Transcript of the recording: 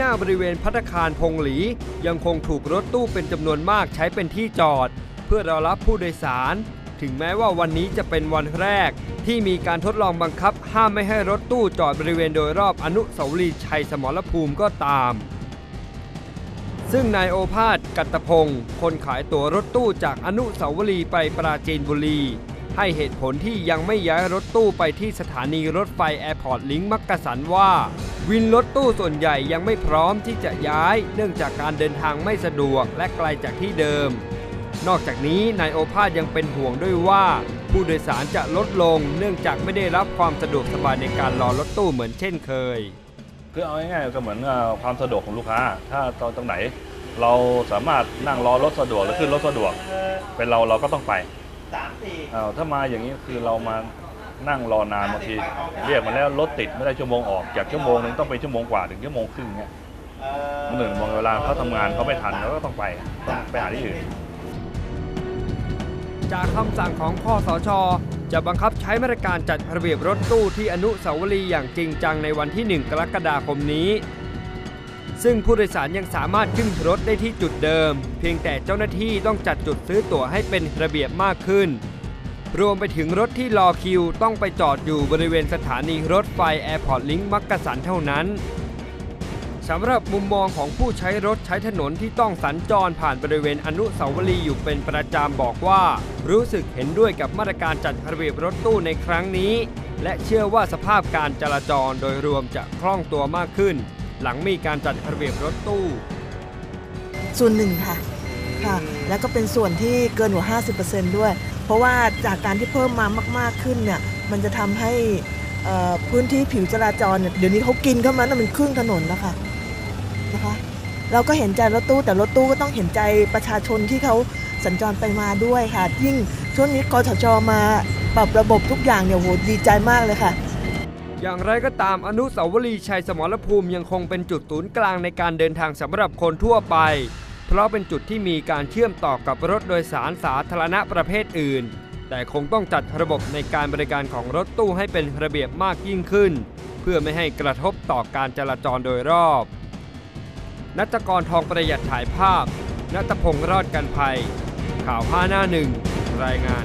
น้าบริเวณพัตคารพงหลี ยังคงถูกรถตู้เป็นจำนวนมากใช้เป็นที่จอด เพื่อรอรับผู้โดยสาร ถึงแม้ว่าวันนี้จะเป็นวันแรก ที่มีการทดลองบังคับ ห้ามไม่ให้รถตู้จอดบริเวณโดยรอบอนุสาวรีย์ชัยสมรภูมิก็ตาม ซึ่งนายโอภาสกัตตพงศ์คนขายตั๋วรถตู้จากอนุสาวรีย์ไปปราจีนบุรีให้เหตุผลที่ยังไม่ย้ายรถตู้ไปที่สถานีรถไฟแอร์พอร์ตลิงก์มักกะสันว่า วินรถตู้ส่วนใหญ่ยังไม่พร้อมที่จะย้าย เนื่องจากการเดินทางไม่สะดวกและไกลจากที่เดิม นอกจากนี้นายโอภาสยังเป็นห่วงด้วยว่า ผู้โดยสารจะลดลง เนื่องจากไม่ได้รับความสะดวกสบายในการรอรถตู้เหมือนเช่นเคย คือเอาง่ายๆก็เหมือนความสะดวกของลูกค้า ถ้าตอนตรงไหน เราสามารถนั่งรอรถสะดวกหรือขึ้นรถสะดวก เป็นเราเราก็ต้องไปอ้าวถ้ามาอย่างนี้คือเรามา นั่งรอนานบางที เรียกมาแล้วรถติดไม่ได้ชั่วโมงออกจากชั่วโมงหนึงต้องเป็นชั่วโมงกว่าถึงชั่วโมงครึ่งเงี้ยหนึ่งบางเวลาเขาทำงานเขาไม่ทันเขาก็ต้องไปต้องไปหาที่อื่นจากคำสั่งของคอสช จะบังคับใช้มาตรการจัดระเบียบรถตู้ที่อนุสาวรีย์อย่างจริงจังในวันที่ 1 กรกฎาคมนี้ ซึ่งผู้โดยสารยังสามารถขึ้นรถได้ที่จุดเดิม เพียงแต่เจ้าหน้าที่ต้องจัดจุดซื้อตั๋วให้เป็นระเบียบมากขึ้น รวมไปถึงรถที่รอคิว ต้องไปจอดอยู่บริเวณสถานีรถไฟแอร์พอร์ตลิงก์มักกะสันเท่านั้นสำหรับมุมมองของผู้ใช้รถใช้ถนนที่ต้องสัญจรผ่านบริเวณอนุสาวรีย์อยู่เป็นประจำบอกว่า รู้สึกเห็นด้วยกับมาตรการจัดระเบียบรถตู้ในครั้งนี้ และเชื่อว่าสภาพการจราจรโดยรวมจะคล่องตัวมากขึ้น หลังมีการจัดระเบียบรถตู้ ส่วนหนึ่งค่ะค่ะ แล้วก็เป็นส่วนที่เกินกว่า 50%ด้วย เพราะว่าจากการที่เพิ่มมามาก ๆขึ้นเนี่ยมันจะทำให้พื้นที่ผิวจราจรเนี่ยเดี๋ยวนี้เขากินเข้ามาน่ะมันครึ่งถนนแล้วค่ะนะคะเราก็เห็นใจรถตู้แต่รถตู้ก็ต้องเห็นใจประชาชนที่เขาสัญจรไปมาด้วยค่ะ ยิ่งช่วงนี้กทชมาปรับระบบทุกอย่างเนี่ยโหดีใจมากเลยค่ะ อย่างไรก็ตามอนุสาวรีย์ชัยสมรภูมิยังคงเป็นจุดศูนย์กลางในการเดินทางสำหรับคนทั่วไป เพราะเป็นจุดที่มีการเชื่อมต่อกับรถโดยสารสาธารณะประเภทอื่น แต่คงต้องจัดระบบในการบริการของรถตู้ให้เป็นระเบียบมากยิ่งขึ้น เพื่อไม่ให้กระทบต่อการจราจรโดยรอบ นัตกรทองประหยัดถ่ายภาพ นัตพงศ์รอดกันภัย ข่าว5หน้าหนึ่งรายงาน